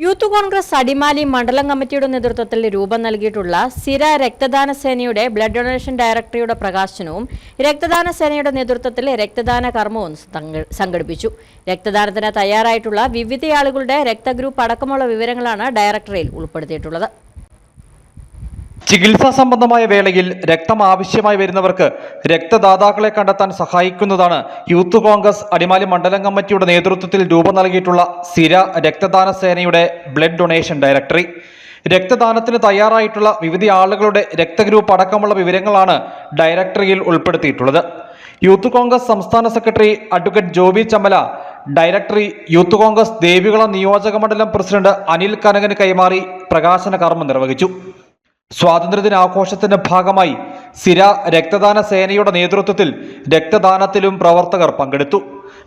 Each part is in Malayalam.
യൂത്ത് കോൺഗ്രസ് അടിമാലി മണ്ഡലം കമ്മിറ്റിയുടെ നേതൃത്വത്തിൽ രൂപം നൽകിയിട്ടുള്ള സിര രക്തദാന സേനയുടെ ബ്ലഡ് ഡൊണേഷൻ ഡയറക്ടറിയുടെ പ്രകാശനവും രക്തദാന സേനയുടെ നേതൃത്വത്തിൽ രക്തദാന കർമ്മവും സംഘ- സംഘടിപ്പിച്ചു. രക്തദാനത്തിന് തയ്യാറായിട്ടുള്ള വിവിധ ആളുകളുടെ രക്തഗ്രൂപ്പ് അടക്കമുള്ള വിവരങ്ങളാണ് ഡയറക്ടറിയിൽ ഉൾപ്പെടുത്തിയിട്ടുള്ളത്. ചികിത്സാ സംബന്ധമായ വേളയിൽ രക്തം ആവശ്യമായി വരുന്നവർക്ക് രക്തദാതാക്കളെ കണ്ടെത്താൻ സഹായിക്കുന്നതാണ് യൂത്ത് കോൺഗ്രസ് അടിമാലി മണ്ഡലം കമ്മിറ്റിയുടെ നേതൃത്വത്തിൽ രൂപം നൽകിയിട്ടുള്ള സ്ഥിര രക്തദാന സേനയുടെ ബ്ലഡ് ഡൊണേഷൻ ഡയറക്ടറി. രക്തദാനത്തിന് തയ്യാറായിട്ടുള്ള വിവിധ ആളുകളുടെ രക്തഗ്രൂപ്പ് അടക്കമുള്ള വിവരങ്ങളാണ് ഡയറക്ടറിയിൽ ഉൾപ്പെടുത്തിയിട്ടുള്ളത്. യൂത്ത് കോൺഗ്രസ് സംസ്ഥാന secretary advocate Joby Chammala directory youth congress Devikulam നിയോജക മണ്ഡലം പ്രസിഡന്റ് അനിൽ കനകന് കൈമാറി പ്രകാശന കർമ്മം നിർവഹിച്ചു. സ്വാതന്ത്ര്യദിനാഘോഷത്തിന്റെ ഭാഗമായി സിര രക്തദാന സേനയുടെ നേതൃത്വത്തിൽ രക്തദാനത്തിലും പ്രവർത്തകർ പങ്കെടുത്തു.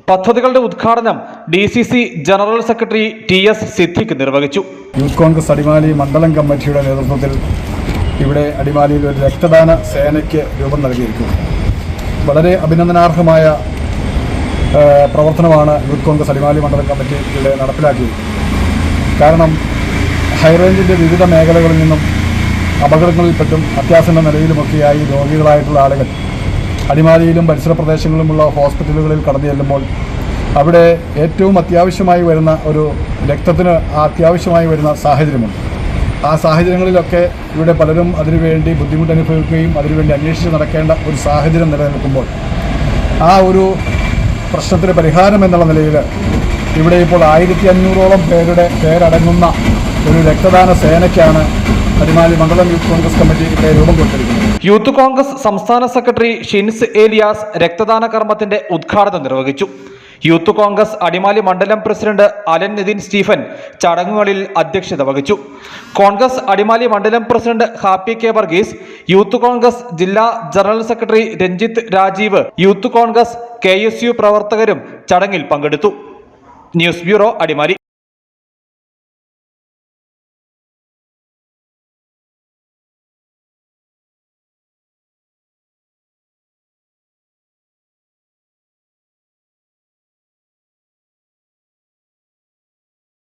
പദ്ധതികളുടെ ഉദ്ഘാടനം D C C general secretary T S Siddique നിർവഹിച്ചു. യൂത്ത് കോൺഗ്രസ് അടിമാലി മണ്ഡലം കമ്മിറ്റിയുടെ നേതൃത്വത്തിൽ ഇവിടെ അടിമാലിയിൽ ഒരു രക്തദാന സേനയ്ക്ക് രൂപം നൽകിയിരിക്കുന്നു. വളരെ അഭിനന്ദനാർഹമായ പ്രവർത്തനമാണ് യൂത്ത് കോൺഗ്രസ് അടിമാലി മണ്ഡലം കമ്മിറ്റി ഇവിടെ നടപ്പിലാക്കിയത് കാരണം ഹൈറേഞ്ചിന്റെ വിവിധ മേഖലകളിൽ നിന്നും അപകടങ്ങളിൽപ്പെട്ടും അത്യാസന്ന നിലയിലുമൊക്കെയായി രോഗികളായിട്ടുള്ള ആളുകൾ അടിമാലിയിലും പരിസര പ്രദേശങ്ങളിലുമുള്ള ഹോസ്പിറ്റലുകളിൽ കടന്നു ചെല്ലുമ്പോൾ അവിടെ ഏറ്റവും അത്യാവശ്യമായി വരുന്ന ഒരു രക്തത്തിന് അത്യാവശ്യമായി വരുന്ന സാഹചര്യമുണ്ട്. ആ സാഹചര്യങ്ങളിലൊക്കെ ഇവിടെ പലരും അതിനുവേണ്ടി ബുദ്ധിമുട്ട് അനുഭവിക്കുകയും അതിനുവേണ്ടി അന്വേഷിച്ച് നടക്കേണ്ട ഒരു സാഹചര്യം നിലനിൽക്കുമ്പോൾ ആ ഒരു പ്രശ്നത്തിന് പരിഹാരം എന്നുള്ള നിലയിൽ ഇവിടെ ഇപ്പോൾ ആയിരത്തി അഞ്ഞൂറോളം പേരുടെ പേരടങ്ങുന്ന ഒരു രക്തദാന സേനയ്ക്കാണ് അടിമാലി മണ്ഡലം യൂത്ത് കോൺഗ്രസ് കമ്മിറ്റി രൂപം കൊടുത്തിരിക്കുന്നത് യൂത്ത് കോൺഗ്രസ് സംസ്ഥാന സെക്രട്ടറി ഷിൻസ് ഏലിയാസ് രക്തദാന കർമ്മത്തിന്റെ ഉദ്ഘാടനം നിർവഹിച്ചു. യൂത്ത് കോൺഗ്രസ് അടിമാലി മണ്ഡലം പ്രസിഡന്റ് അലൻ നിതിൻ സ്റ്റീഫൻ ചടങ്ങുകളിൽ അധ്യക്ഷത വഹിച്ചു. കോൺഗ്രസ് അടിമാലി മണ്ഡലം president Happy K Varghese youth congress ജില്ലാ general secretary Ranjith Rajeev youth congress K പ്രവർത്തകരും ചടങ്ങിൽ പങ്കെടുത്തു. News bureau Adimali.